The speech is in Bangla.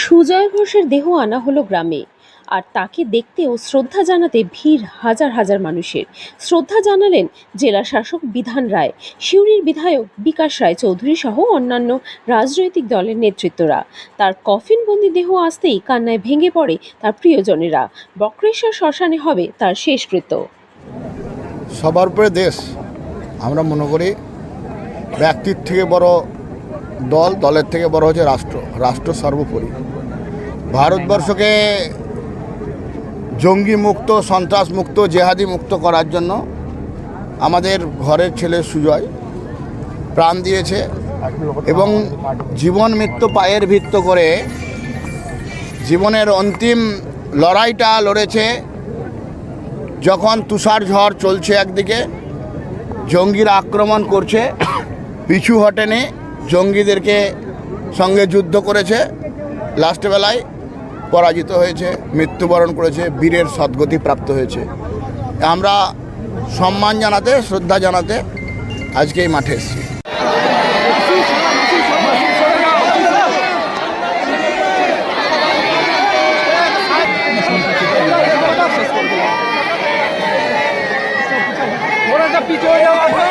সুজয় ঘোষের দেহ আনা হলো গ্রামে। আর তাকে দেখতে ও শ্রদ্ধা জানাতে ভিড় হাজার হাজার মানুষের। শ্রদ্ধা জানালেন জেলা শাসক বিধান রায়, সিউড়ির বিধায়ক বিকাশ রায় চৌধুরী সহ অন্যান্য রাজনৈতিক দলের নেতৃত্বরা। তার কফিনবন্দি দেহ আসতেই কান্নায় ভেঙে পড়ে তার প্রিয়জনেরা। বক্রেশ্বর শ্মশানে হবে তার শেষকৃত্য সবার উপরে দেশ। আমরা মনে করি ব্যক্তির থেকে বড় দল দলের থেকে বড় হচ্ছে রাষ্ট্র রাষ্ট্র সর্বোপরি। ভারতবর্ষকে জঙ্গি মুক্ত সন্ত্রাস মুক্ত জেহাদি মুক্ত করার জন্য আমাদের ঘরের ছেলে সুজয় প্রাণ দিয়েছে এবং জীবন মৃত্যু পায়ের ভিত্ত করে জীবনের অন্তিম লড়াইটা লড়েছে যখন তুষার ঝড় চলছে একদিকে, জঙ্গিরা আক্রমণ করছে, পিছু হটেনি জঙ্গিদেরকে সঙ্গে যুদ্ধ করেছে। লাস্ট বেলায় পরাজিত হয়েছে, মৃত্যুবরণ করেছে, বীরের সদ্গতি প্রাপ্ত হয়েছে। আমরা সম্মান জানাতে, শ্রদ্ধা জানাতে আজকে এই মাঠে এসেছি। পিছিয়ে